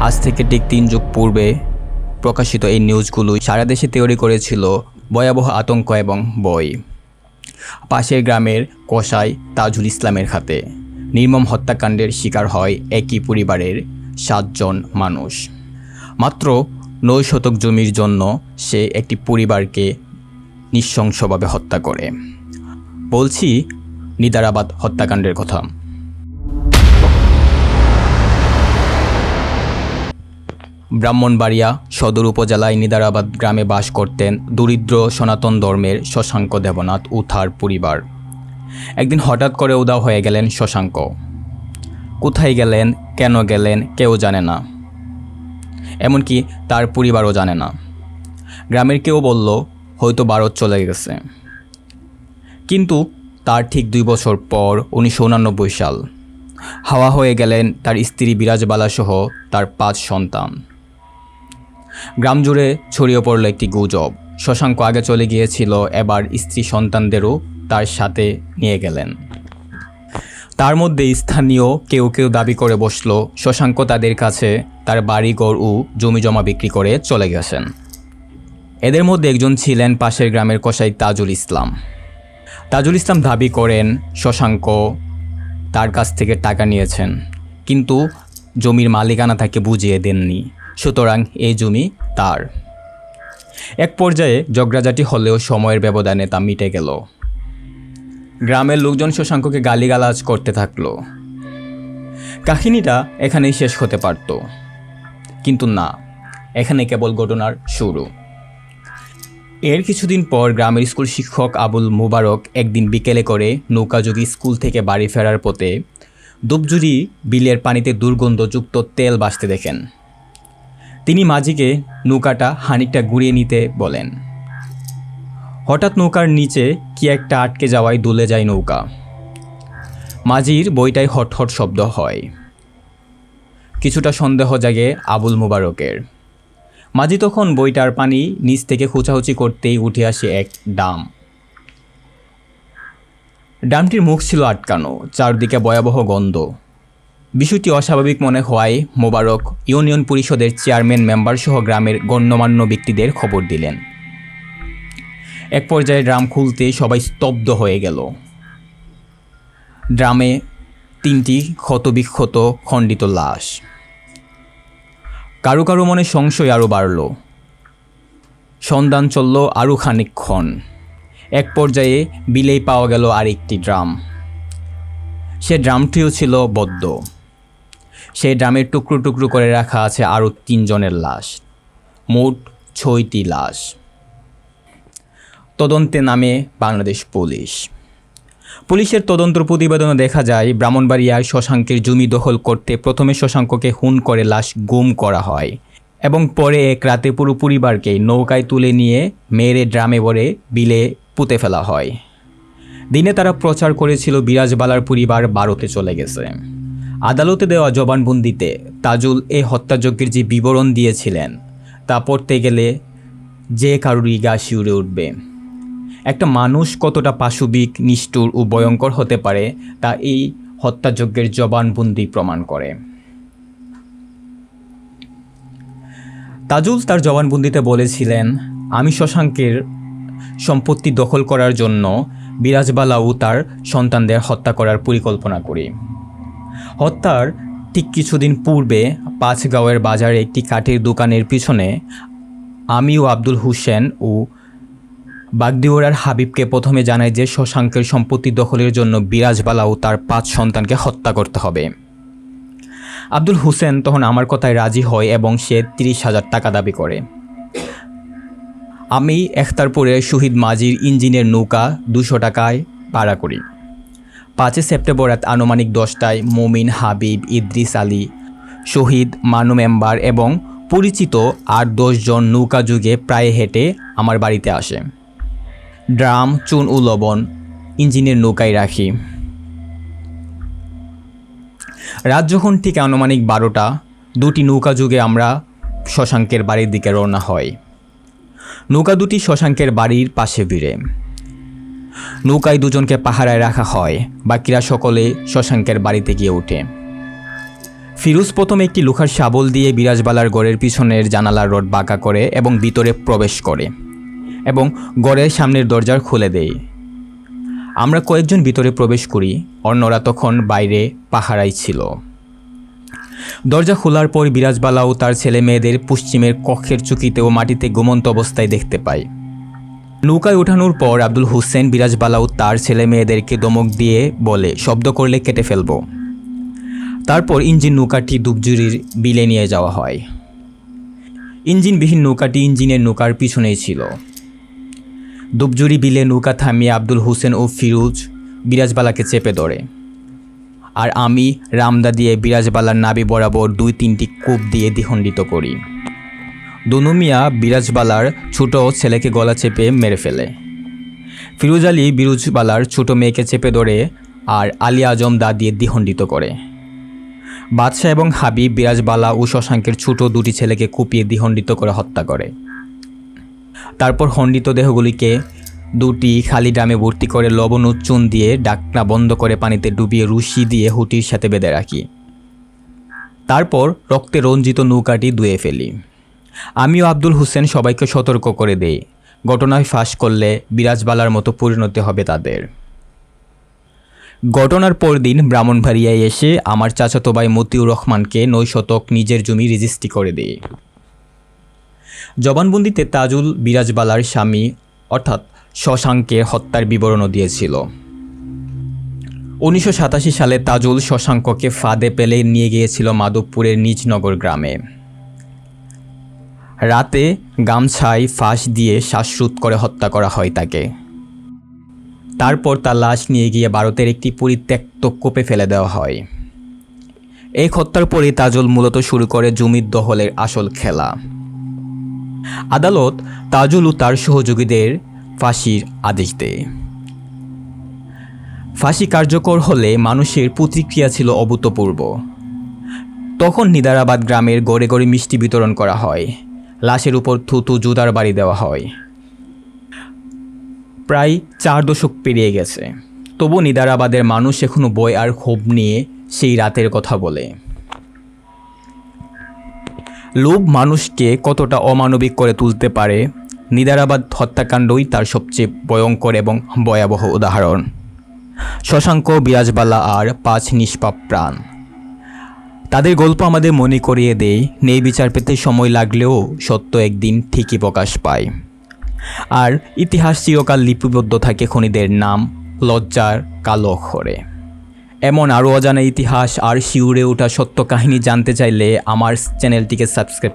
আজ থেকে ঠিক তিন যুগ পূর্বে প্রকাশিত এই নিউজগুলো সারা দেশে তৈরি করেছিল ভয়াবহ আতঙ্ক এবং বই। পাশের গ্রামের কসাই তাজুল ইসলামের হাতে নির্মম হত্যাকাণ্ডের শিকার হয় একই পরিবারের সাতজন মানুষ। মাত্র নয় শতক জমির জন্য সে একটি পরিবারকে নৃশংসভাবে হত্যা করে। বলছি, নিদারাবাদ হত্যাকাণ্ডের কথা। ব্রাহ্মণবাড়িয়া সদর উপজেলায় নিদারাবাদ গ্রামে বাস করতেন দরিদ্র সনাতন ধর্মের শশাঙ্ক দেবনাথ তার পরিবার। একদিন হঠাৎ করে উদাও হয়ে গেলেন শশাঙ্ক। কোথায় গেলেন? কেন গেলেন? কেউ জানে না। এমনকি তার পরিবারও জানে না। গ্রামের কেউ বলল, হয়তো ভারত চলে গেছে। কিন্তু তার ঠিক দুই বছর পর উনিশশো উনানব্বই সাল হাওয়া হয়ে গেলেন তার স্ত্রী বিরাজবালা সহ তার পাঁচ সন্তান। গ্রাম জুড়ে ছড়িয়ে পড়ল একটি গুজব। শশাঙ্ক আগে চলে গিয়েছিল, এবার স্ত্রী সন্তানদেরও তার সাথে নিয়ে গেলেন। তার মধ্যে স্থানীয় কেউ কেউ দাবি করে বসল, শশাঙ্ক তাদের কাছে তার বাড়ি গড় ও জমি জমা বিক্রি করে চলে গেছেন। এদের মধ্যে একজন ছিলেন পাশের গ্রামের কসাই তাজুল ইসলাম। তাজুল ইসলাম দাবি করেন, শশাঙ্ক তার কাছ থেকে টাকা নিয়েছেন, কিন্তু জমির মালিকানা তাকে বুঝিয়ে দেননি। সুতরাং এই জমি তার। এক পর্যায়ে জগরাজাটি হলেও সময়ের ব্যবধানে তা মিটে গেল। গ্রামের লোকজন শশাঙ্ককে গালিগালাজ করতে থাকল। কাহিনীটা এখানেই শেষ হতে পারত। কিন্তু না এখানে কেবল ঘটনার শুরু। এর কিছুদিন পর গ্রামের স্কুল শিক্ষক আবুল মুবারক একদিন বিকেলে করে নৌকাযোগী স্কুল থেকে বাড়ি ফেরার পথে দুবজুরি বিলের পানিতে দুর্গন্ধযুক্ত তেল বাসতে দেখেন। তিনি মাঝিকে নৌকাটা হানিকটা ঘুরিয়ে নিতে বলেন। হঠাৎ নৌকার নিচে কি একটা আটকে যাওয়ায় দুলে যায় নৌকা। মাঝির বইটায় হট হট শব্দ হয়। কিছুটা সন্দেহ জাগে আবুল মুবারকের। মাঝি তখন বইটার পানি নিচ থেকে খুচাহুচি করতেই উঠে আসে এক ডাম। ডামটির মুখ ছিল আটকানো, চারদিকে ভয়াবহ গন্ধ। বিষয়টি অস্বাভাবিক মনে হওয়ায় মোবারক ইউনিয়ন পরিষদের চেয়ারম্যান মেম্বার সহ গ্রামের গণ্যমান্য ব্যক্তিদের খবর দিলেন। এক পর্যায়ে ড্রাম খুলতে সবাই স্তব্ধ হয়ে গেল। ড্রামে তিনটি ক্ষতবিক্ষত খণ্ডিত লাশ। কারও কারও মনে সংশয় আরও বাড়ল। সন্ধান চলল আরও খানিকক্ষণ। এক পর্যায়ে বিলেই পাওয়া গেল আরেকটি ড্রাম। সে ড্রামটিও ছিল বদ্ধ। সেই ড্রামের টুকরো টুকরো করে রাখা আছে আরও তিনজনের লাশ। মোট ছয়টি লাশ। তদন্তে নামে বাংলাদেশ পুলিশ। পুলিশের তদন্ত প্রতিবেদনে দেখা যায়, ব্রাহ্মণবাড়িয়ায় শশাঙ্কের জমি দখল করতে প্রথমে শশাঙ্ককে খুন করে লাশ গুম করা হয় এবং পরে এক রাতে পুরো পরিবারকে নৌকায় তুলে নিয়ে মেরে ড্রামে ভরে বিলে পুঁতে ফেলা হয়। দিনে তারা প্রচার করেছিল বিরাজবালার পরিবার ভারতে চলে গেছে। আদালতে দেওয়া জবানবন্দিতে তাজুল এই হত্যাযজ্ঞের যে বিবরণ দিয়েছিলেন, তা পড়তে গেলে যে কারুরই গা শিউরে উঠবে। একটা মানুষ কতটা পাশবিক, নিষ্ঠুর ও ভয়ঙ্কর হতে পারে, তা এই হত্যাযজ্ঞের জবানবন্দি প্রমাণ করে। তাজুল তার জবানবন্দিতে বলেছিলেন, আমি শশাঙ্কের সম্পত্তি দখল করার জন্য বিরাজবালা ও তার সন্তানদের হত্যা করার পরিকল্পনা করি। হত্যার ঠিক কিছুদিন পূর্বে পাঁচগাঁওয়ের বাজারে একটি কাঠের দোকানের পিছনে আমি ও আব্দুল হুসেন ও বাগদিওরার হাবিবকে প্রথমে জানায় যে শশাঙ্কের সম্পত্তি দখলের জন্য বিরাজবালা ও তার পাঁচ সন্তানকে হত্যা করতে হবে। আব্দুল হুসেন তখন আমার কথায় রাজি হয় এবং সে তিরিশ হাজার টাকা দাবি করে। আমি এখতারপুরে শহীদ মাজির ইঞ্জিনের নৌকা দুশো টাকায় ভাড়া করি। পাঁচই সেপ্টেম্বর রাত আনুমানিক দশটায় মমিন হাবিব, ইদ্রিস আলী, শহীদ মানু মেম্বার এবং পরিচিত আর দশজন নৌকা যুগে প্রায় হেঁটে আমার বাড়িতে আসে। ড্রাম, চুন ও লবণ, ইঞ্জিনের নৌকায় রাখি। রাত যখন ঠিক আনুমানিক বারোটা, দুটি নৌকা যুগে আমরা শশাঙ্কের বাড়ির দিকে রওনা হয় নৌকা দুটি শশাঙ্কের বাড়ির পাশে ভিড়ে। নৌকায় দুজনকে পাহারায় রাখা হয়। বাকিরা সকলে শশাঙ্কের বাড়িতে গিয়ে ওঠে ফিরোজ প্রথমে একটি লোহার শাবল দিয়ে বিরাজবালার গড়ের পিছনের জানালার রড বাঁকা করে এবং ভিতরে প্রবেশ করে এবং গড়ের সামনের দরজার খুলে দেয়। আমরা কয়েকজন ভিতরে প্রবেশ করি। অন্যরা তখন বাইরে পাহারাই ছিল। দরজা খোলার পর বিরাজবালাও তার ছেলে মেয়েদের পশ্চিমের কক্ষের চুকিতে ও মাটিতে ঘুমন্ত অবস্থায় দেখতে পায়। নৌকায় ওঠানোর পর আব্দুল হুসেন বিরাজবালাও তার ছেলে মেয়েদেরকে দমক দিয়ে বলে, শব্দ করলে কেটে ফেলব। তারপর ইঞ্জিন নৌকাটি দুবজুরির বিলে নিয়ে যাওয়া হয়। ইঞ্জিনবিহীন নৌকাটি ইঞ্জিনের নৌকার পিছনেই ছিল। দুবজুরি বিলে নৌকা থামিয়ে আব্দুল হোসেন ও ফিরোজ বিরাজবালাকে চেপে ধরে। আর আমি রামদা দিয়ে বিরাজবালার নাবি বরাবর দুই তিনটি কূপ দিয়ে দ্বিখণ্ডিত করি। দুনু মিয়া বিরাজবালার ছোট ছেলেকে গলা চেপে মেরে ফেলে। ফিরোজ আলী বিরুজবালার ছোট মেয়েকে চেপে ধরে আর আলী আজম দা দিয়ে দ্বিখণ্ডিত করে। বাদশাহ এবং হাবিব বিরাজবালা ও শশাঙ্কের ছোট দুটি ছেলেকে কুপিয়ে দ্বিখণ্ডিত করে হত্যা করে। তারপর খণ্ডিত দেহগুলিকে দুটি খালি ড্রামে ভর্তি করে লবণ ও চুন দিয়ে ডাকনা বন্ধ করে পানিতে ডুবিয়ে রুশি দিয়ে হুটির সাথে বেঁধে রাখি। তারপর রক্তে রঞ্জিত নৌকাটি ধুয়ে ফেলি। আমিও আব্দুল হোসেন সবাইকে সতর্ক করে দেই। ঘটনায় ফাঁস করলে বিরাজবালার মতো পরিণতি হবে তাদের। ঘটনার পরদিন ব্রাহ্মণবাড়িয়ায় এসে আমার চাচাতো ভাই মতিউর রহমানকে নৈ শতক নিজের জমি রেজিস্ট্রি করে দেয় জবানবন্দিতে তাজুল বিরাজবালার স্বামী, অর্থাৎ শশাঙ্কের হত্যার বিবরণও দিয়েছিল। উনিশশো সাতাশি সালে তাজুল শশাঙ্ককে ফাঁদে পেলে নিয়ে গিয়েছিল মাধবপুরের নিজনগর গ্রামে। রাতে গামছায় ফাঁস দিয়ে শ্বাসরোধ করে হত্যা করা হয় তাকে। তারপর তার লাশ নিয়ে গিয়ে ভারতের একটি পরিত্যক্ত কোপে ফেলে দেওয়া হয়। এই হত্যার পরই তাজুল মূলত শুরু করে জমির দহলের আসল খেলা। আদালত তাজুল ও তার সহযোগীদের ফাঁসির আদেশ দেয়। ফাঁসি কার্যকর হলে মানুষের প্রতিক্রিয়া ছিল অভূতপূর্ব। তখন নিদারাবাদ গ্রামের গড়ে গড়ে মিষ্টি বিতরণ করা হয়। লাশের উপর থুতু জুতার বাড়ি দেওয়া হয়। প্রায় চার দশক পেরিয়ে গেছে। তবু নিদারাবাদের মানুষ এখনও বই আর ক্ষোভ নিয়ে সেই রাতের কথা বলে। লোভ মানুষকে কতটা অমানবিক করে তুলতে পারে, নিদারাবাদ হত্যাকাণ্ডই তার সবচেয়ে ভয়ঙ্কর এবং ভয়াবহ উদাহরণ। শশাঙ্ক, বিরাজবালা আর পাঁচ নিষ্পাপ প্রাণ। তাদের গল্প আমাদের মনে করিয়ে দেয়, নেই বিচার পেতে সময় লাগলেও সত্য একদিন ঠিকই প্রকাশ পায়। আর ইতিহাস চিরকাল লিপিবদ্ধ থাকে খনিদের নাম, লজ্জার কালো অক্ষরে। এমন আরও অজানা ইতিহাস আর শিউরে ওঠা সত্য কাহিনী জানতে চাইলে আমার চ্যানেলটিকে সাবস্ক্রাইব